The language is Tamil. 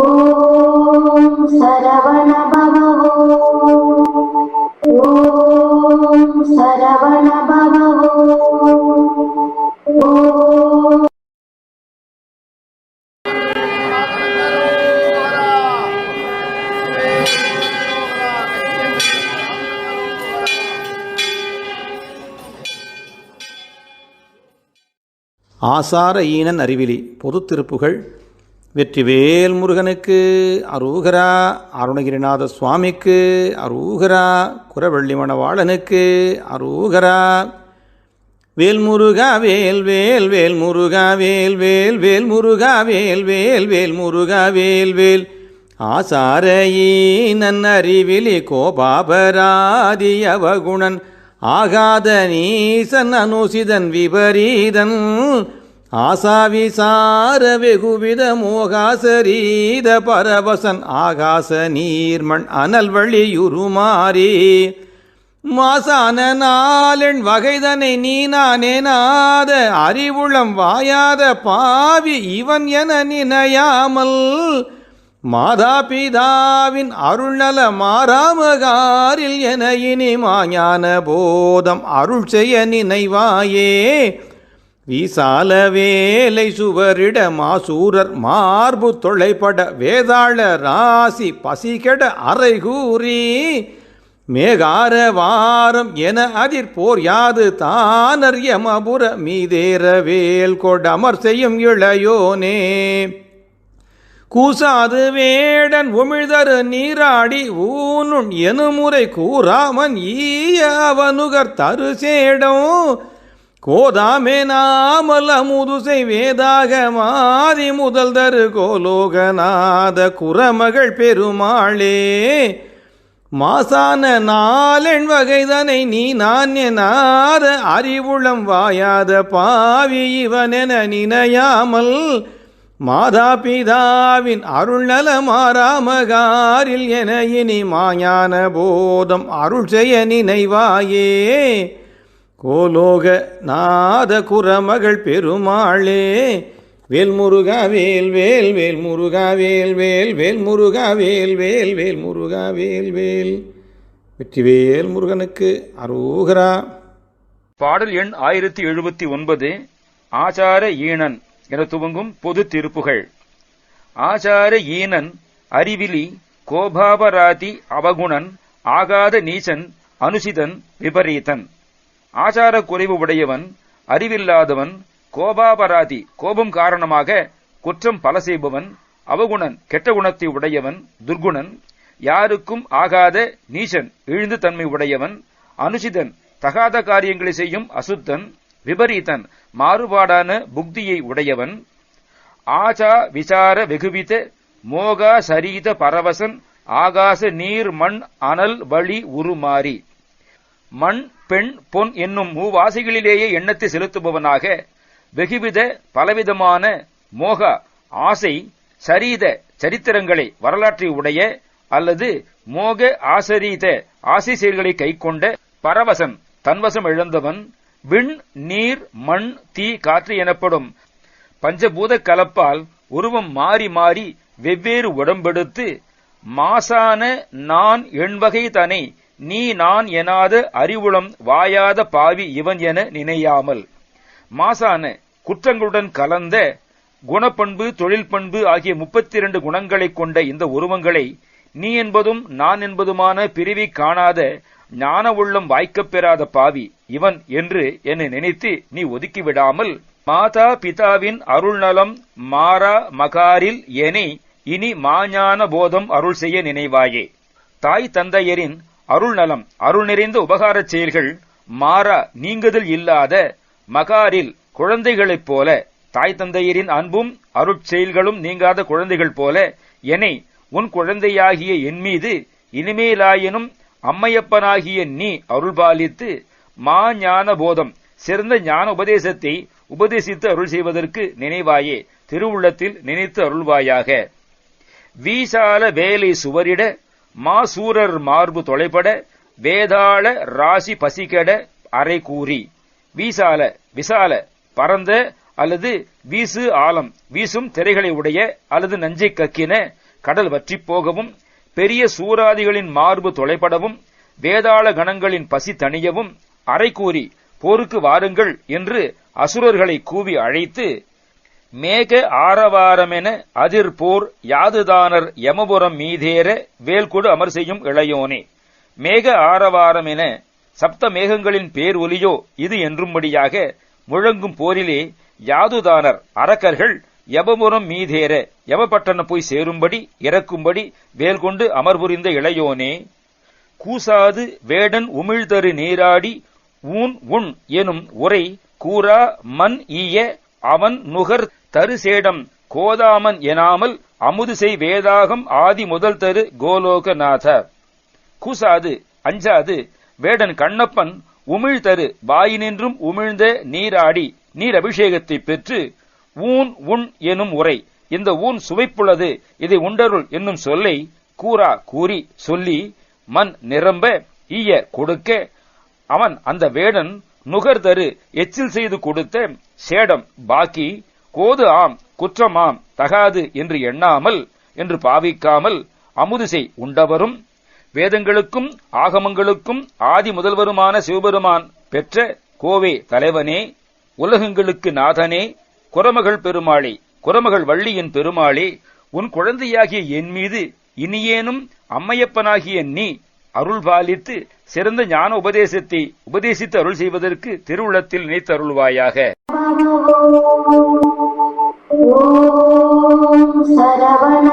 ஓம் சரவண ஆசார ஈனன் அறிவிலி பொதுத் திருப்புகள். வெற்றிவேல் முருகனுக்கு அரூகரா அருணகிரிநாத சுவாமிக்கு அரூகரா குரவள்ளி மணவாளனுக்கு அரூகரா. வேல்முருகா வேல் வேல் வேல் முருகா வேல் வேல் வேல் முருகா வேல் வேல் வேல் முருகா வேல் வேல். ஆசார ஈனன் அறிவிலி கோபாபராதி அவகுணன் ஆகாத நீசன் அனுசிதன் விபரீதன் ஆசாவிசார வெகுவித மோகாசரீத பரவசன் ஆகாச நீர்மண் அனல் வழியுருமாறி மாசான நாளெண் வகைதனை நீ நானே நாத அறிவுளம் வாயாத பாவி இவன் என நினையாமல் மாதாபிதாவின் அருள்நல மாறாமகாரில் என இனி மாஞான போதம் அருள் செய்ய நினைவாயே. வீசால வேலை சுவரிட மாசூரர் மார்பு தொலைப்பட வேதாள ராசி பசிகெட அறைகூறி மேகார வாரம் என அதிர் போர் யாது தானர் யமபுர மீதேற வேல் கொடமர் செய்யும் இளையோனே. கூசாது வேடன் உமிழ்தரு நீராடி ஊனுண் எனுமுறை கூறாமன் ஈய அவனுகர் தரு சேடம். கோதாமே நாமல் அமுதுசை வேதாக மாதி முதல் தரு கோலோகநாத குரமகள் பெருமாளே. மாசான நாளெண் வகைதனை நீ நான் எனாத அறிவுளம் வாயாத பாவி இவனென நினையாமல் மாதா பிதாவின் அருள்நல மாறாமகாரில் என இனி மாஞான போதம் அருள் செய்ய நினைவாயே. கோலோக நாத குரமகள் பெருமாளே வேல் முருகா வேல் வேல் வேல் முருகா வேல் வேல் வேல் முருகா வேல் வேல் வேல் முருகா வேல் வேல். வெற்றிவேல் முருகனுக்கு அரோகரா. பாடல் எண் ஆயிரத்தி எழுபத்தி ஒன்பது ஆச்சார ஈனன் என துவங்கும் பொது திருப்புகள். ஆச்சார ஈனன் அறிவிலி கோபாபராதி அவகுணன் ஆகாத நீச்சன் அனுசிதன் விபரீதன். ஆச்சார குறைவு உடையவன் அறிவில்லாதவன் கோபாபராதி கோபம் காரணமாக குற்றம் பல செய்பவன் அவகுணன் கெட்ட குணத்தை உடையவன் துர்குணன் யாருக்கும் ஆகாத நீசன் இழிந்து தன்மை உடையவன் அனுசிதன் தகாத காரியங்களை செய்யும் அசுத்தன் விபரீதன் மாறுபாடான புக்தியை உடையவன் ஆச்சா விசார வெகுவித மோகா சரீத பரவசன் ஆகாச நீர் மண் அனல் வழி உருமாறி. மண் பெண் பொன் என்னும் மூவாசிகளிலேயே எண்ணத்தை செலுத்துபவனாக வெகுவித பலவிதமான மோக ஆசை சரீத சரித்திரங்களை வரலாற்றை உடைய அல்லது மோக ஆசரீத ஆசை செயல்களை கைக்கொண்ட பரவசன் தன்வசம் இழந்தவன் விண் நீர் மண் தீ காற்று எனப்படும் பஞ்சபூத கலப்பால் உருவம் மாறி மாறி வெவ்வேறு உடம்பெடுத்து மாசான நான் எண்வகை தனை நீ நான் எனாத அறிவுளம் வாயாத பாவி இவன் என நினையாமல். மாசான குற்றங்களுடன் கலந்த குணப்பண்பு தொழில் பண்பு ஆகிய முப்பத்தி இரண்டு குணங்களைக் கொண்ட இந்த உருவங்களை நீ என்பதும் நான் என்பதுமான பிரிவை காணாத ஞான உள்ளம் வாய்க்கப் பெறாத பாவி இவன் என்று என்னை நினைத்து நீ ஒதுக்கிவிடாமல் மாதா பிதாவின் அருள்நலம் மாறா மகாரில் எனை இனி மாஞான போதம் அருள் செய்ய நினைவாயே. தாய் தந்தையரின் அருள் நலம் அருள் நிறைந்த உபகாரச் செயல்கள் மாறா நீங்குதல் இல்லாத மகாரில் குழந்தைகளைப் போல தாய் தந்தையரின் அன்பும் அருட்செயல்களும் நீங்காத குழந்தைகள் போல என்னை உன் குழந்தையாகிய என் மீது இனிமேலாயினும் அம்மையப்பனாகிய நீ அருள்பாலித்து மா ஞான போதம் சிறந்த ஞான உபதேசத்தை உபதேசித்து அருள் செய்வதற்கு நினைவாயே திருவுள்ளத்தில் நினைத்து அருள்வாயாக. வீசால வேலை சுவரிட மாசூரர் மார்பு தொலைபட வேதாள ராசி பசிகட அரை கூறி. வீசால விசால பரந்த அல்லது வீசு ஆலம் வீசும் திரைகளை உடைய அல்லது நஞ்சை கக்கின கடல் வற்றிப் போகவும் பெரிய சூராதிகளின் மார்பு தொலைபடவும் வேதாள கணங்களின் பசி தணியவும் அரைக்கூறி போருக்கு வாருங்கள் என்று அசுரர்களை கூவி அழைத்து மேக ஆரவாரமென அதிர் போர் யாதுதானர் யமபுரம் மீதேற வேல்கொடு அமர் செய்யும் இளையோனே. மேக ஆரவாரமென சப்த மேகங்களின் பேர் ஒலியோ இது என்றும்படியாக முழங்கும் போரிலே யாதுதானர் அரக்கர்கள் யமபுரம் மீதேற. யமபட்டணம் போய் சேரும்படி இறக்கும்படி வேல் கொண்டு அமர்புரிந்த இளையோனே கூசாது வேடன் உமிழ்தரு நீராடி ஊன் உண் எனும் உரை கூறா மண் ஈய அவன் நுகர் தரு சேடம். கோதாமன் எனாமல் அமுது செய் வேதாகம் ஆதி முதல் தரு கோலோகநாத. கூசாது அஞ்சாது வேடன் கண்ணப்பன் உமிழ்தரு வாயினின்றும் உமிழ்ந்த நீராடி நீர் அபிஷேகத்தை பெற்று ஊன் உண் எனும் உரை. இந்த ஊன் சுவைப்புள்ளது. இதை உண்டருள் என்னும் சொல்லை கூறா கூறி சொல்லி மண் நிரம்ப ஈய கொடுக்க. அவன் அந்த வேடன் நுகர்தரு எச்சில் செய்து கொடுத்த சேடம் பாக்கி கோது ஆம் குற்றமாம் தகாது என்று எண்ணாமல் என்று பாவிக்காமல் அமுதுசை உண்டவரும். வேதங்களுக்கும் ஆகமங்களுக்கும் ஆதி முதல்வருமான சிவபெருமான் பெற்ற கோவே தலைவனே. உலகங்களுக்கு நாதனே. குரமகள் பெருமாளே குரமகள் வள்ளியின் பெருமாளே உன் குழந்தையாகிய என் மீது இனியேனும் அம்மையப்பனாகிய நீ அருள் பாலித்து சிறந்த ஞான உபதேசத்தை உபதேசித்து அருள் செய்வதற்கு திருவுளத்தில் நினைத்தருள்வாயாக. சரவண